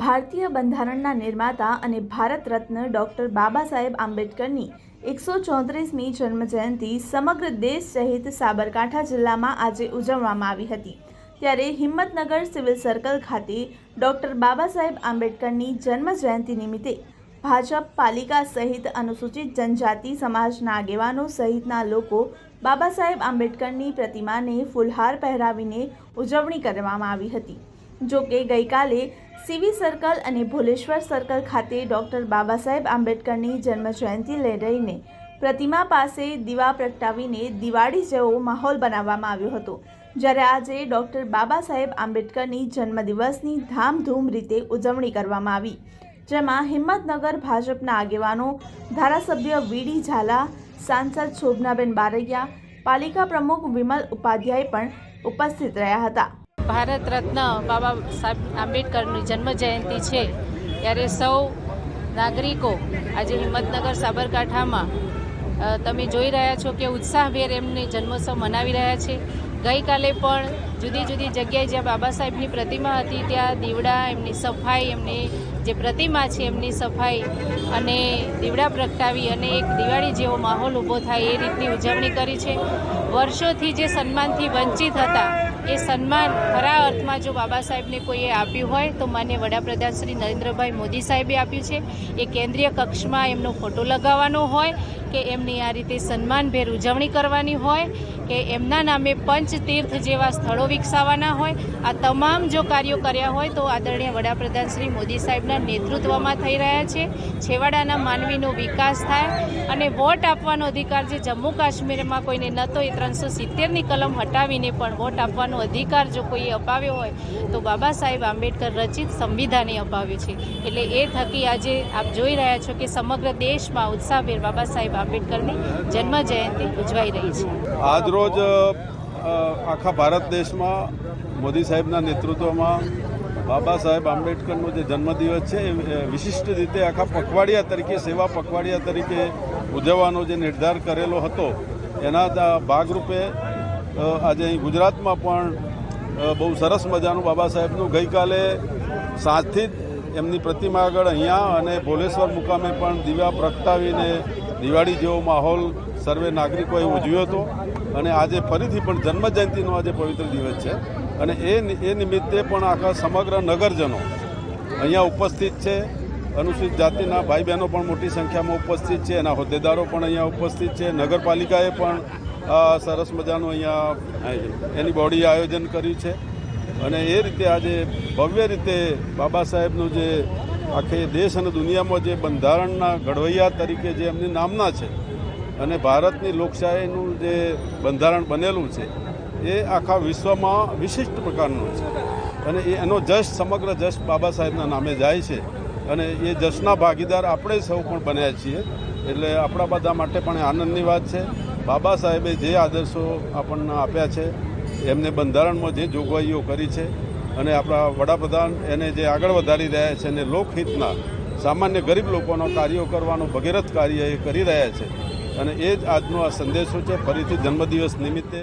ભારતીય બંધારણના નિર્માતા અને ભારત રત્ન ડૉક્ટર બાબા સાહેબ આંબેડકરની એકસો ચોત્રીસમી જન્મજયંતિ સમગ્ર દેશ સહિત સાબરકાંઠા જિલ્લામાં આજે ઉજવવામાં આવી હતી. ત્યારે હિંમતનગર સિવિલ સર્કલ ખાતે ડૉક્ટર બાબા સાહેબ આંબેડકરની જન્મજયંતિ નિમિત્તે ભાજપ પાલિકા સહિત અનુસૂચિત જનજાતિ સમાજના આગેવાનો સહિતના લોકો બાબા સાહેબ આંબેડકરની પ્રતિમાને ફૂલહાર પહેરાવીને ઉજવણી કરવામાં આવી હતી. જો કે ગઈકાલે સીવી સર્કલ અને ભોલેશ્વર સર્કલ ખાતે ડૉક્ટર બાબા સાહેબ આંબેડકરની જન્મજયંતિ લઈ રહીને પ્રતિમા પાસે દીવા પ્રગટાવીને દિવાળી જેવો માહોલ બનાવવામાં આવ્યો હતો. જ્યારે આજે ડૉક્ટર બાબા સાહેબ આંબેડકરની જન્મદિવસની ધામધૂમ રીતે ઉજવણી કરવામાં આવી, જેમાં હિંમતનગર ભાજપના આગેવાનો, ધારાસભ્ય વીડી ઝાલા, સાંસદ શોભનાબેન બારૈયા, પાલિકા પ્રમુખ વિમલ ઉપાધ્યાય પણ ઉપસ્થિત રહ્યા હતા. ભારત રત્ન બાબા સાહેબ આંબેડકરની જન્મ જયંતિ છે, ત્યારે સૌ નાગરિકો આજે હિંમતનગર સાબરકાંઠામાં તમે જોઈ રહ્યા છો કે ઉત્સાહભેર એમની જન્મોત્સવ મનાવી રહ્યા છે. ગઈકાલે પણ જુદી જુદી જગ્યાએ જ્યાં બાબા સાહેબની પ્રતિમા હતી, ત્યાં દીવડા એમની સફાઈ, એમની જે પ્રતિમા છે એમની સફાઈ અને દીવડા પ્રગટાવી અને એક દિવાળી જેવો માહોલ ઊભો થાય એ રીતની ઉજવણી કરી છે. વર્ષોથી જે સન્માનથી વંચિત હતા, એ સન્માન ખરા અર્થમાં જો બાબા સાહેબને કોઈએ આપ્યું હોય, તો માન્ય વડાપ્રધાન શ્રી નરેન્દ્રભાઈ મોદી સાહેબે આપ્યું છે. એ કેન્દ્રીય કક્ષમાં એમનો ફોટો લગાવવાનો હોય, કે એમની આ રીતે સન્માનભેર ઉજવણી કરવાની હોય, કે એમના નામે પંચ તીર્થ જેવા સ્થળો વિકસાવવાના હોય, આ તમામ જો કાર્યો કર્યા હોય તો આદરણીય વડાપ્રધાન શ્રી મોદી સાહેબના નેતૃત્વમાં થઈ રહ્યા છે. છેવાડાના માનવીનો વિકાસ થાય અને વોટ આપવાનો અધિકાર જે જમ્મુ કાશ્મીરમાં કોઈને નહોતો, એ ત્રણસો સિત્તેરની કલમ હટાવીને પણ વોટ આપવાનો અધિકાર જો કોઈએ અપાવ્યો હોય, તો બાબા સાહેબ આંબેડકર રચિત સંવિધાને અપાવ્યો છે. એટલે એ થકી આજે આપ જોઈ રહ્યા છો કે સમગ્ર દેશમાં ઉત્સાહભેર બાબા સાહેબ આંબેડકરની જન્મ જયંતિ ઉજવાઈ રહી છે. આજરોજ આખા ભારત દેશમાં મોદી સાહેબના નેતૃત્વમાં બાબા સાહેબ આંબેડકરનો જે જન્મદિવસ છે, એ વિશિષ્ટ રીતે આખા પખવાડિયા તરીકે, સેવા પખવાડિયા તરીકે ઉજવવાનો જે નિર્ધાર કરેલો હતો, એના ભાગરૂપે આજે અહીં ગુજરાતમાં પણ બહુ સરસ મજાનું બાબા સાહેબનું ગઈકાલે સાંજથી જ એમની પ્રતિમા આગળ અહીંયા અને ભોલેશ્વર મુકામે પણ દીવા પ્રગટાવીને દિવાળી જેવો માહોલ સર્વે નાગરિકોએ ઉજવ્યો હતો અને આજે ફરીથી પણ જન્મજયંતિનો આજે પવિત્ર દિવસ છે. અને એ એ નિમિત્તે પણ આખા સમગ્ર નગરજનો અહીંયા ઉપસ્થિત છે. અનુસૂચિત જાતિના ભાઈ બહેનો પણ મોટી સંખ્યામાં ઉપસ્થિત છે. એના હોદ્દેદારો પણ અહીંયા ઉપસ્થિત છે. નગરપાલિકાએ પણ સરસ મજાનું અહીંયા એની બોડી આયોજન કર્યું છે. અને એ રીતે આજે ભવ્ય રીતે બાબા સાહેબનું જે આખે દેશ અને દુનિયામાં જે બંધારણના ઘડવૈયા તરીકે જે એમની નામના છે અને ભારતની લોકશાહીનું જે બંધારણ બનેલું છે, એ આખા વિશ્વમાં વિશિષ્ટ પ્રકારનું છે. અને એ એનો જશ, સમગ્ર જશ બાબા સાહેબના નામે જાય છે. અને એ જશના ભાગીદાર આપણે સૌ પણ બન્યા છીએ. એટલે આપણા બધા માટે પણ આનંદની વાત છે. બાબા સાહેબે જે આદર્શો આપણને આપ્યા છે, એમને બંધારણમાં જે જોગવાઈઓ કરી છે અને આપણા વડાપ્રધાન એને જે આગળ વધારી રહ્યા છે અને લોકહિતના સામાન્ય ગરીબ લોકોના કાર્યો કરવાનું ભગીરથ કાર્ય એ કરી રહ્યા છે અને એ જ આજનો આ સંદેશો છે. ફરીથી જન્મદિવસ નિમિત્તે